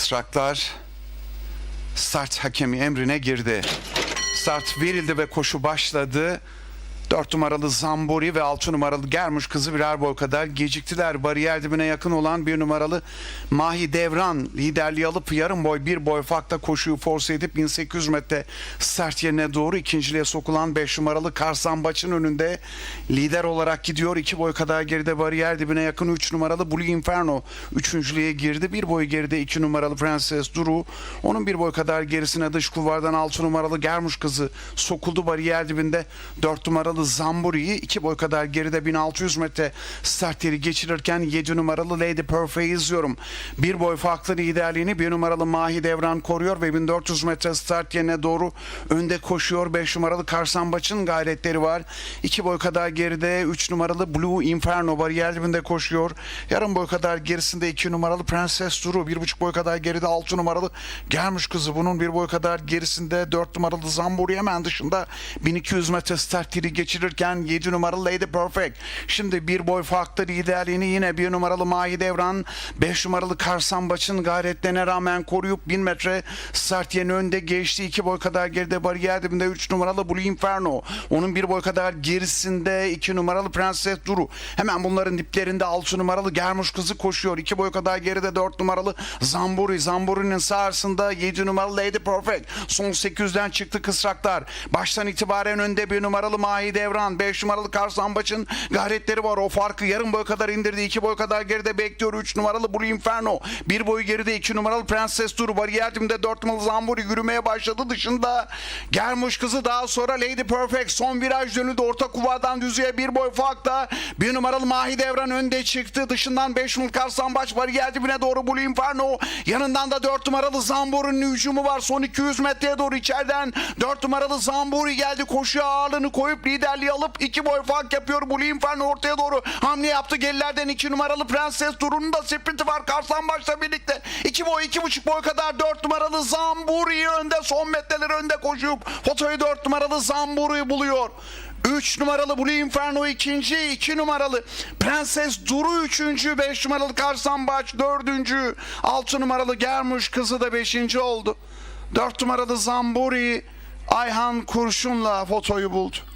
kısraklar start hakemi emrine girdi. Start verildi ve koşu başladı. 4 numaralı Zambori ve 6 numaralı Germuş kızı birer boy kadar geciktiler. Bariyer dibine yakın olan 1 numaralı Mahi Devran liderliği alıp yarım boy bir boy farkla koşuyu force edip 1800 metre start yerine doğru ikinciliğe sokulan 5 numaralı Karsan Baç'ın önünde lider olarak gidiyor. 2 boy kadar geride bariyer dibine yakın 3 numaralı Blue Inferno üçüncülüğe girdi. Bir boy geride 2 numaralı Prenses Duru. Onun bir boy kadar gerisine dış kulvardan 6 numaralı Germuş kızı sokuldu bariyer dibinde 4 numaralı Zamburi'yi 2 boy kadar geride 1600 metre start yeri geçirirken 7 numaralı Lady Perfect'i izliyorum. Bir boy farklı liderliğini 1 numaralı Mahi Devran koruyor ve 1400 metre start yerine doğru önde koşuyor. 5 numaralı Karsan Baç'ın gayretleri var. 2 boy kadar geride 3 numaralı Blue Inferno bariyer dibinde koşuyor. Yarım boy kadar gerisinde 2 numaralı Prenses Duru. 1,5 boy kadar geride 6 numaralı Gelmiş kızı. Bunun bir boy kadar gerisinde 4 numaralı Zamburi hemen dışında 1200 metre start yeri geçirirken 7 numaralı Lady Perfect. Şimdi bir boy farklı liderliğini yine 1 numaralı Mahi Devran 5 numaralı Karsan Baç'ın gayretlerine rağmen koruyup 1000 metre start yerine önde geçti. 2 boy kadar geride bariyer dibinde 3 numaralı Blue Inferno. Onun bir boy kadar gerisinde 2 numaralı Prenses Duru. Hemen bunların diplerinde 6 numaralı Germuş kızı koşuyor. 2 boy kadar geride 4 numaralı Zamburi. Zamburi'nin sağrısında 7 numaralı Lady Perfect. Son 800'den çıktı kısraklar. Baştan itibaren önde 1 numaralı Devran. 5 numaralı Karsan Baç'ın gayretleri var. O farkı yarım boy kadar indirdi. 2 boy kadar geride bekliyor. 3 numaralı Blue Inferno. 1 boy geride 2 numaralı Prenses Duru. Bariyer dibinde 4 numaralı Zamburi yürümeye başladı. Dışında Germuş kızı daha sonra Lady Perfect. Son viraj dönüldü. Orta kuvadan düzeye bir boy farkla. 1 numaralı Mahi Devran önde çıktı. Dışından 5 numaralı Karsan Baç bariyer dibine doğru Blue Inferno. Yanından da 4 numaralı Zamburi'nin hücumu var. Son 200 metreye doğru içeriden 4 numaralı Zamburi geldi. Koşuya ağırlığını koyup liderliği alıp 2 boy fark yapıyor. Blue Inferno ortaya doğru hamle yaptı. Gerilerden 2 numaralı Prenses Duru'nun da sprinti var. Karsan Baş'la birlikte 2 boy 2,5 boy kadar 4 numaralı Zamburi önde. Son metreler önde koşup fotoyu 4 numaralı Zamburi'yi buluyor. 3 numaralı Blue Inferno ikinci, 2 numaralı Prenses Duru üçüncü, 5 numaralı Karsan Baç dördüncü, 6 numaralı Germuş kızı da beşinci oldu. 4 numaralı Zamburi Ayhan Kurşun'la fotoyu buldu.